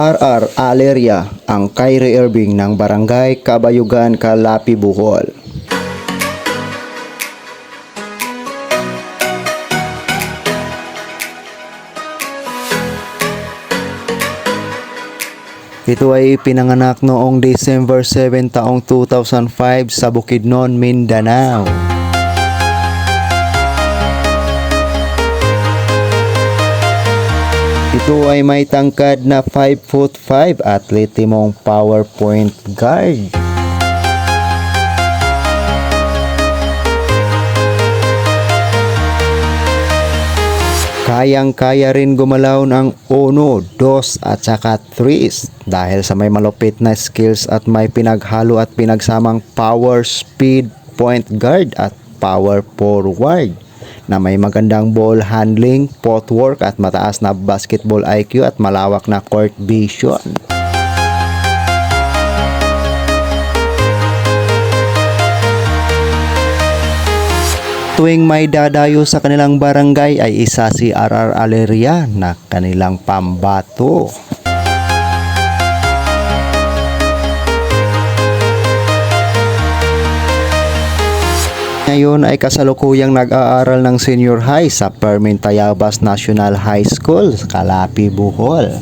RR Aleria, ang Kyrie Irving ng Barangay Kabayugan, Kalapi, Bohol. Ito ay pinanganak noong December 7 taong 2005 sa Bukidnon, Mindanao. Ito ay may tangkad na 5 foot 5 at litimong PowerPoint guard. Kayang-kaya rin gumalaw ng 1, 2 at saka 3 dahil sa may malupit na skills at may pinaghalo at pinagsamang power, speed, point guard at power forward na may magandang ball handling, footwork at mataas na basketball IQ at malawak na court vision. Tuwing may dadayo sa kanilang barangay ay isa si RR Aleria na kanilang pambato. Ngayon ay kasalukuyang nag-aaral ng senior high sa Permin Tayabas National High School, Kalapi, Bohol.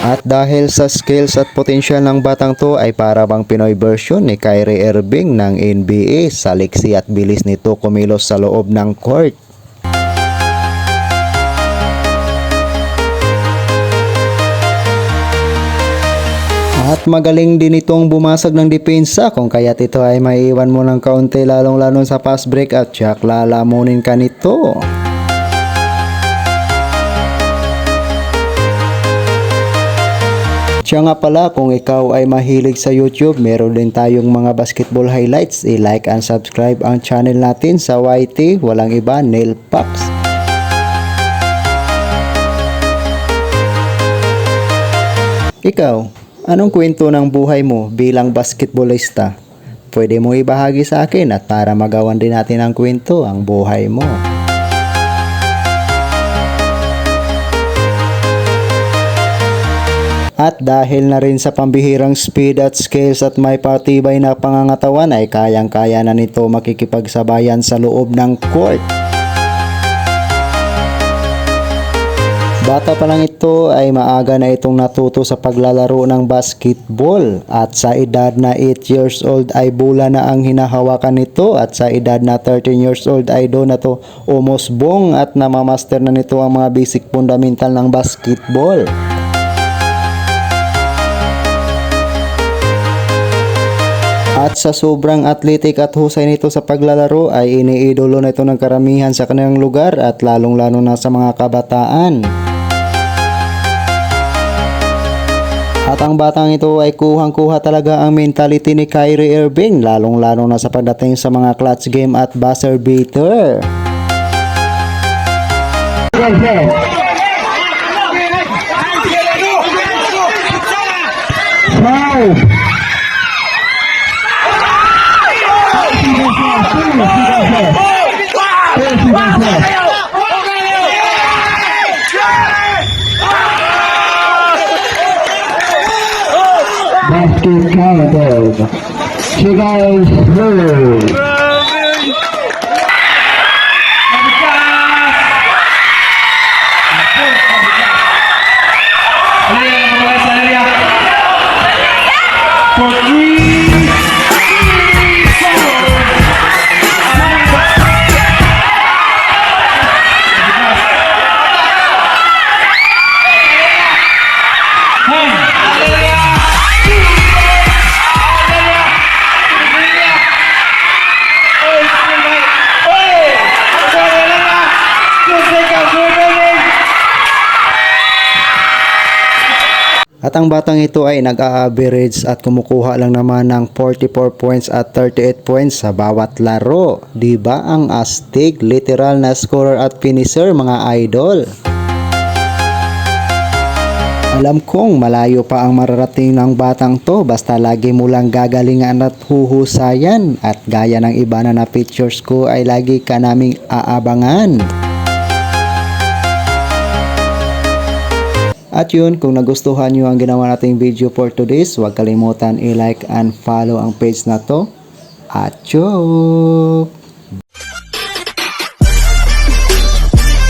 At dahil sa skills at potential ng batang to ay para bang Pinoy version ni Kyrie Irving ng NBA sa liksi at bilis nito kumilos sa loob ng court. At magaling din itong bumasag ng depensa kung kaya't ito ay maiiwan mo ng kaunti lalong lalo sa fast break at tsak lalamunin ka nito. Siya nga pala kung ikaw ay mahilig sa YouTube, meron din tayong mga basketball highlights. I-like and subscribe ang channel natin sa YT, walang iba, Nail Pops. Ikaw, anong kwento ng buhay mo bilang basketballista? Pwede mo ibahagi sa akin at para magawan din natin ang kwento ang buhay mo. At dahil na rin sa pambihirang speed at skills at may patibay na pangangatawan ay kayang-kaya na nito makikipagsabayan sa loob ng court. Bata pa lang ito ay maaga na itong natuto sa paglalaro ng basketball at sa edad na 8 years old ay bola na ang hinahawakan nito at sa edad na 13 years old ay doon na to umusbong at namamaster na nito ang mga basic fundamental ng basketball. At sa sobrang athletic at husay nito sa paglalaro ay iniidolo na ito ng karamihan sa kanilang lugar at lalong-lalo na sa mga kabataan. At ang batang ito ay kuhang-kuha talaga ang mentality ni Kyrie Irving lalong-lalo na sa pagdating sa mga clutch game at buzzer beater. active counter. So guys. At ang batang ito ay nag-a-average at kumukuha lang naman ng 44 points at 38 points sa bawat laro. ba ang astig literal na scorer at finisher mga idol? Alam kong malayo pa ang mararating ng batang to basta lagi mo lang gagalingan at huhusayan at gaya ng iba na na pictures ko ay lagi ka naming aabangan. At yun, kung nagustuhan nyo ang ginawa nating video for today's, huwag kalimutan i-like and follow ang page na to. At yun!